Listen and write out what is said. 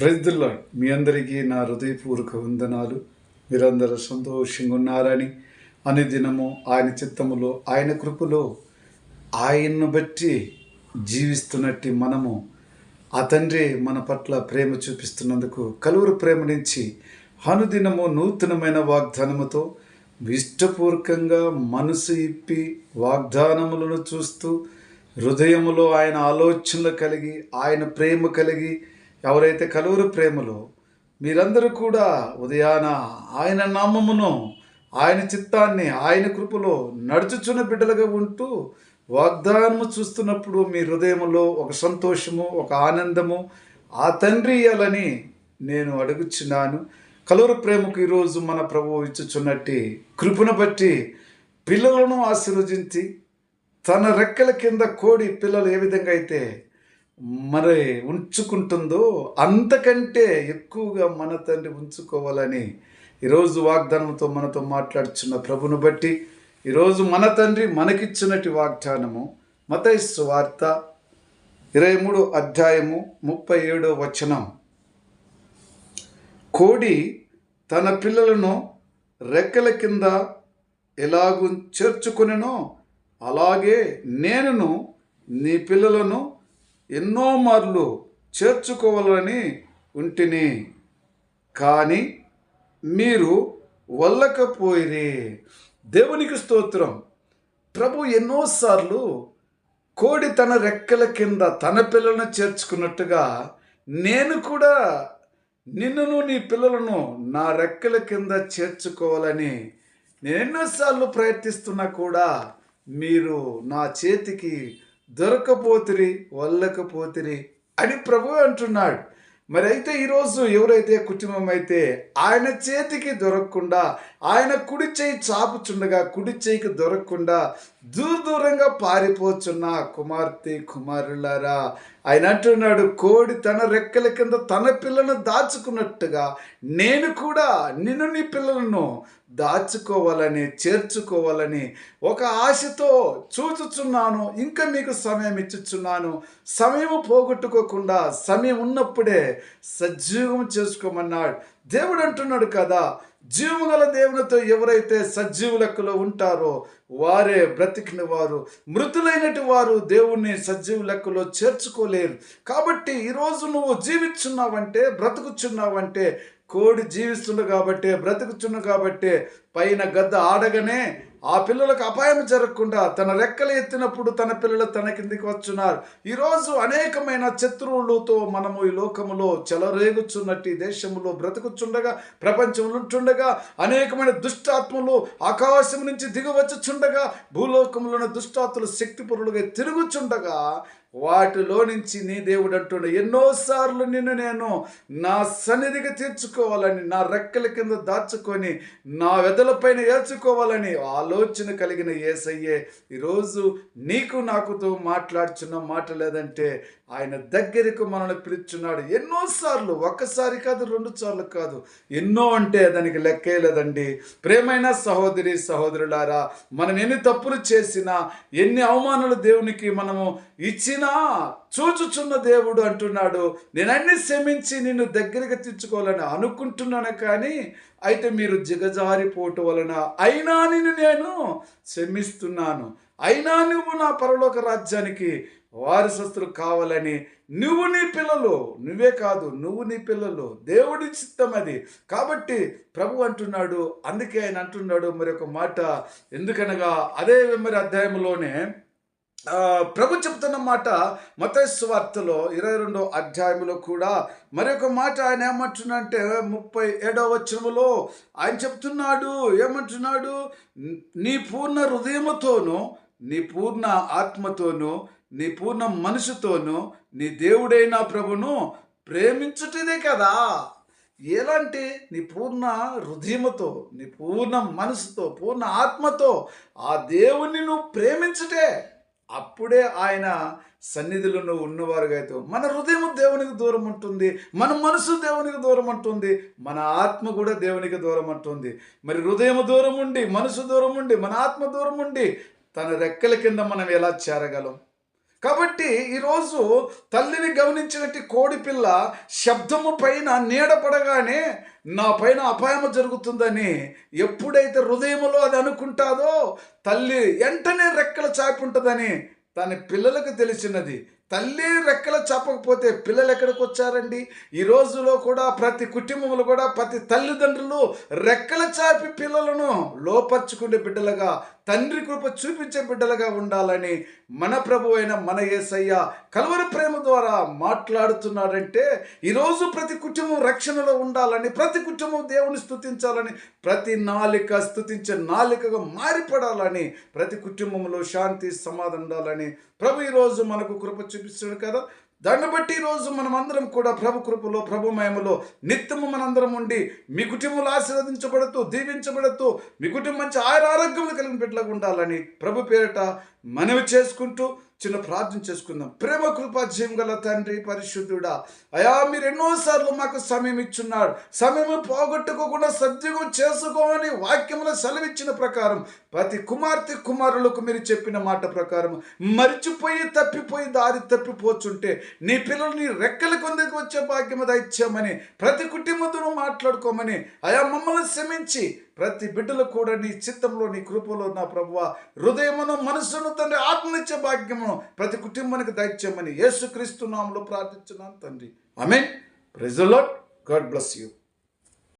ప్రజల్లో మీ అందరికీ నా హృదయపూర్వక వందనాలు. మీరందరూ సంతోషంగా ఉన్నారని అనుదినము ఆయన చిత్తములో ఆయన కృపలో ఆయన్ను బట్టి జీవిస్తున్నట్టు మనము ఆ తండ్రి మన పట్ల ప్రేమ చూపిస్తున్నందుకు కలువురు ప్రేమ నుంచి అనుదినము నూతనమైన వాగ్దానముతో ఇష్టపూర్వకంగా మనసు ఇప్పి వాగ్దానములను చూస్తూ హృదయములో ఆయన ఆలోచనలు కలిగి ఆయన ప్రేమ కలిగి ఎవరైతే కలువురు ప్రేమలో మీరందరూ కూడా ఉదయాన ఆయన నామమును ఆయన చిత్తాన్ని ఆయన కృపలో నడుచుచున్న బిడ్డలుగా ఉంటూ వాగ్దానము చూస్తున్నప్పుడు మీ హృదయములో ఒక సంతోషము ఒక ఆనందము ఆ తండ్రి ఇయ్యాలని నేను అడుగుచున్నాను. కలువురు ప్రేమకు ఈరోజు మన ప్రభువు ఇచ్చుచున్నట్టి కృపను బట్టి పిల్లలను ఆశీర్వదించి తన రెక్కల కింద కోడి పిల్లలు ఏ విధంగా అయితే మరి ఉంచుకుంటుందో అంతకంటే ఎక్కువగా మన తండ్రి ఉంచుకోవాలని ఈరోజు వాగ్దానంతో మనతో మాట్లాడుచున్న ప్రభును బట్టి ఈరోజు మన తండ్రి మనకిచ్చినటి వాగ్దానము మతైస్సు వార్త ఇరవై మూడు అధ్యాయము ముప్పై ఏడో వచనం. కోడి తన పిల్లలను రెక్కల కింద ఎలాగూ చేర్చుకునెనో అలాగే నేనును నీ పిల్లలను ఎన్నో మార్లు చేర్చుకోవాలని ఉంటిని. కానీ మీరు వల్లకపోయిరే. దేవునికి స్తోత్రం. ప్రభు ఎన్నోసార్లు కోడి తన రెక్కల కింద తన పిల్లలను చేర్చుకున్నట్టుగా నేను కూడా నిన్నును నీ పిల్లలను నా రెక్కల కింద చేర్చుకోవాలని నేను ఎన్నోసార్లు ప్రయత్నిస్తున్నా కూడా మీరు నా చేతికి దొరకపోతిరి వల్లకపోతిరి అని ప్రభు అంటున్నాడు. మరి అయితే ఈరోజు ఎవరైతే కుటుంబం అయితే ఆయన చేతికి దొరకకుండా ఆయన కుడి చేయి చాపుచుండగా కుడి చేయికి దొరకకుండా దూరంగా పారిపోచున్న కుమార్తె కుమారులారా. ఆయన అంటున్నాడు కోడి తన రెక్కల కింద తన పిల్లను దాచుకున్నట్టుగా నేను కూడా నిన్ను నీ పిల్లలను దాచుకోవాలని చేర్చుకోవాలని ఒక ఆశతో చూచుచున్నాను. ఇంకా మీకు సమయం ఇచ్చుచున్నాను. సమయం పోగొట్టుకోకుండా సమయం ఉన్నప్పుడే సజీవం చేసుకోమన్నాడు. దేవుడు అంటున్నాడు కదా జీవుల దేవునితో ఎవరైతే సజీవు లెక్కలో ఉంటారో వారే బ్రతికిన వారు మృతులైనటి వారు దేవుణ్ణి సజీవు లెక్కలో చేర్చుకోలేరు. కాబట్టి ఈరోజు నువ్వు జీవిస్తున్నావంటే బ్రతుకుచున్నావంటే కోడి జీవిస్తుంది కాబట్టే బ్రతుకుచున్న కాబట్టే పైన గద్ద ఆడగానే ఆ పిల్లలకు అపాయం జరగకుండా తన రెక్కలు ఎత్తినప్పుడు తన పిల్లలు తన కిందికి వచ్చున్నారు ఈరోజు అనేకమైన శత్రువులతో మనము ఈ లోకములో చెలరేగుచున్నట్టు దేశంలో బ్రతుకుచుండగా ప్రపంచంలో ఉంటుండగా అనేకమైన దుష్టాత్మలు ఆకాశం నుంచి దిగవచ్చుచుండగా భూలోకంలోని దుష్టాత్మలు శక్తిపరులుగా తిరుగుచుండగా వాటిలో నుంచి నీ దేవుడు అంటున్నా ఎన్నోసార్లు నిన్ను నేను నా సన్నిధికి తీర్చుకోవాలని నా రెక్కల కింద దాచుకొని నా వెదలపైన ఏర్చుకోవాలని ఆలోచన కలిగిన ఏసయ్యే ఈరోజు నీకు నాకుతో మాట్లాడుచున్న మాట లేదంటే ఆయన దగ్గరకు మనల్ని పిలుచున్నాడు. ఎన్నోసార్లు ఒక్కసారి కాదు రెండు సార్లు కాదు. ఎన్నో అంటే దానికి లెక్కే లేదండి. ప్రేమైన సహోదరి సహోదరులారా మనం ఎన్ని తప్పులు చేసినా ఎన్ని అవమానాలు దేవునికి మనము ఇచ్చినా చూచుచున్న దేవుడు అంటున్నాడు. నేను అన్ని నిన్ను దగ్గరికి తెచ్చుకోవాలని అనుకుంటున్నాను కానీ అయితే మీరు జిగజారిపోవటం వలన అయినా నిన్ను నేను శ్రమిస్తున్నాను అయినా నువ్వు నా పరలోక రాజ్యానికి వారసస్తులు కావాలని నువ్వు నీ పిల్లలు నువ్వే కాదు నువ్వు నీ పిల్లలు దేవుడి చిత్తం అది. కాబట్టి ప్రభు అంటున్నాడు అందుకే ఆయన అంటున్నాడు మరి ఒక మాట. ఎందుకనగా అదే మరి అధ్యాయంలోనే ప్రభు చెప్తున్న మాట మతస్వార్తలో ఇరవై రెండో అధ్యాయంలో కూడా మరొక మాట ఆయన ఏమంటున్నాడంటే ముప్పై ఏడవ వచనములో ఆయన చెప్తున్నాడు ఏమంటున్నాడు? నీ పూర్ణ హృదయముతోనూ నీ పూర్ణ ఆత్మతోనూ నీ పూర్ణ మనసుతోనూ నీ దేవుడైన ప్రభును ప్రేమించుటదే కదా. ఎలాంటి? నీ పూర్ణ హృదయముతో నీ పూర్ణ మనసుతో పూర్ణ ఆత్మతో ఆ దేవుణ్ణి నువ్వు ప్రేమించుటే అప్పుడే ఆయన సన్నిధిలో నువ్వు ఉన్నవారుగా అయితే మన హృదయం దేవునికి దూరం ఉంటుంది మన మనసు దేవునికి దూరం ఉంటుంది మన ఆత్మ కూడా దేవునికి దూరం ఉంటుంది. మరి హృదయం దూరం ఉండి మనసు దూరం ఉండి మన ఆత్మ దూరం ఉండి తన రెక్కల కింద మనం ఎలా చేరగలం? కాబట్టి ఈరోజు తల్లిని గమనించినట్టు కోడి పిల్ల శబ్దము పైన నీడ పడగానే నా పైన అపాయము జరుగుతుందని ఎప్పుడైతే హృదయములో అది అనుకుంటాదో తల్లి వెంటనే రెక్కలు చాపి ఉంటుందని తన పిల్లలకు తెలిసినది. తల్లి రెక్కలు చాపకపోతే పిల్లలు ఎక్కడికి వచ్చారండి? ఈ రోజులో కూడా ప్రతి కుటుంబంలో కూడా ప్రతి తల్లిదండ్రులు రెక్కల చాపి పిల్లలను లోపరుచుకునే బిడ్డలుగా తండ్రి కృప చూపించే బిడ్డలుగా ఉండాలని మన ప్రభు అయిన మన యేసయ్య కలువరి ప్రేమ ద్వారా మాట్లాడుతున్నాడంటే ఈరోజు ప్రతి కుటుంబం రక్షణలో ఉండాలని ప్రతి కుటుంబం దేవుని స్థుతించాలని ప్రతి నాలిక స్థుతించే నాలికగా మారిపడాలని ప్రతి కుటుంబంలో శాంతి సమాధానం ఉండాలని ప్రభు ఈరోజు మనకు కృప చూపిస్తున్నాడు కదా. దాన్ని బట్టి ఈరోజు మనమందరం కూడా ప్రభు కృపలో ప్రభు మహిమలో నిత్యము మనందరం ఉండి మీ కుటుంబంలో ఆశీర్వదించబడుతూ దీవించబడుతూ మీ కుటుంబం మంచి ఆయుర ఆరోగ్యములు కలిగిన పెట్టలకు ఉండాలని ప్రభు పేరిట మనవి చేసుకుంటూ చిన్న ప్రార్థన చేసుకుందాం. ప్రేమ కృపా జీవం గల తండ్రి పరిశుద్ధుడా అయా మీరు ఎన్నోసార్లు మాకు సమయం ఇచ్చున్నాడు సమయం పోగొట్టుకోకుండా సద్విగం చేసుకోమని వాక్యములో సెలవిచ్చిన ప్రకారం ప్రతి కుమార్తె కుమారులకు మీరు చెప్పిన మాట ప్రకారం మరిచిపోయి తప్పిపోయి దారి తప్పిపోచుంటే నీ పిల్లలు నీ రెక్కల కొందరికి వచ్చే భాగ్యము దయచేయమని ప్రతి కుటుంబంతో మాట్లాడుకోమని అయా మమ్మల్ని శ్రమించి ప్రతి బిడ్డలు కూడా నీ చిత్తంలో నీ కృపలో నా ప్రభువ. హృదయమును మనస్సును తండ్రి ఆత్మనిచ్చే భాగ్యమును ప్రతి కుటుంబానికి దయచేయమని యేసుక్రీస్తు నామలో ప్రార్థించున్నాను తండ్రి. I mean praise the Lord God bless you